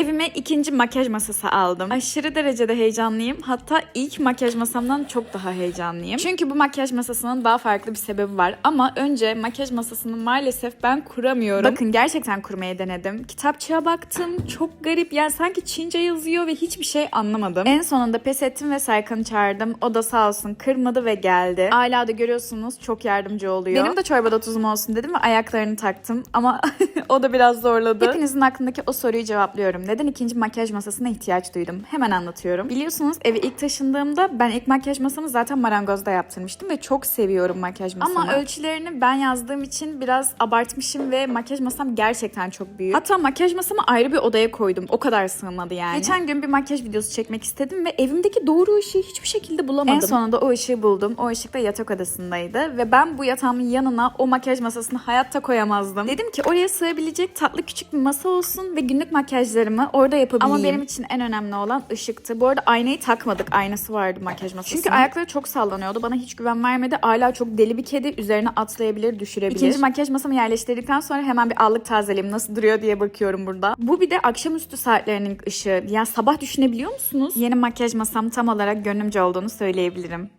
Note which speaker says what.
Speaker 1: Evime ikinci makyaj masası aldım. Aşırı derecede heyecanlıyım. Hatta ilk makyaj masamdan çok daha heyecanlıyım. Çünkü bu makyaj masasının daha farklı bir sebebi var. Ama önce makyaj masasını maalesef ben kuramıyorum. Bakın gerçekten kurmayı denedim. Kitapçığa baktım. Çok garip. Yani sanki Çince yazıyor ve hiçbir şey anlamadım. En sonunda pes ettim ve Serkan'ı çağırdım. O da sağ olsun kırmadı ve geldi. Hala da görüyorsunuz çok yardımcı oluyor. Benim de çorbada tuzum olsun dedim ve ayaklarını taktım. Ama o da biraz zorladı. Hepinizin aklındaki o soruyu cevaplıyorum. Neden ikinci makyaj masasına ihtiyaç duydum? Hemen anlatıyorum. Biliyorsunuz eve ilk taşındığımda ben ilk makyaj masamı zaten marangozda yaptırmıştım ve çok seviyorum makyaj masamı. Ama ölçülerini ben yazdığım için biraz abartmışım ve makyaj masam gerçekten çok büyük. Hatta makyaj masamı ayrı bir odaya koydum. O kadar sığmadı yani. Geçen gün bir makyaj videosu çekmek istedim ve evimdeki doğru ışığı hiçbir şekilde bulamadım. En sonunda o ışığı buldum. O ışık da yatak odasındaydı ve ben bu yatağımın yanına o makyaj masasını hayatta koyamazdım. Dedim ki oraya sığabilecek tatlı küçük bir masa olsun ve günlük makyajlarımı orada yapabileyim. Ama benim için en önemli olan ışıktı. Bu arada aynayı takmadık. Aynası vardı makyaj masasında. Çünkü ayakları çok sallanıyordu. Bana hiç güven vermedi. Hala çok deli bir kedi. Üzerine atlayabilir, düşürebilir. İkinci makyaj masamı yerleştirdikten sonra hemen bir allık tazeleyeyim. Nasıl duruyor diye bakıyorum burada. Bu bir de akşamüstü saatlerinin ışığı. Yani sabah düşünebiliyor musunuz? Yeni makyaj masam tam olarak gönlümce olduğunu söyleyebilirim.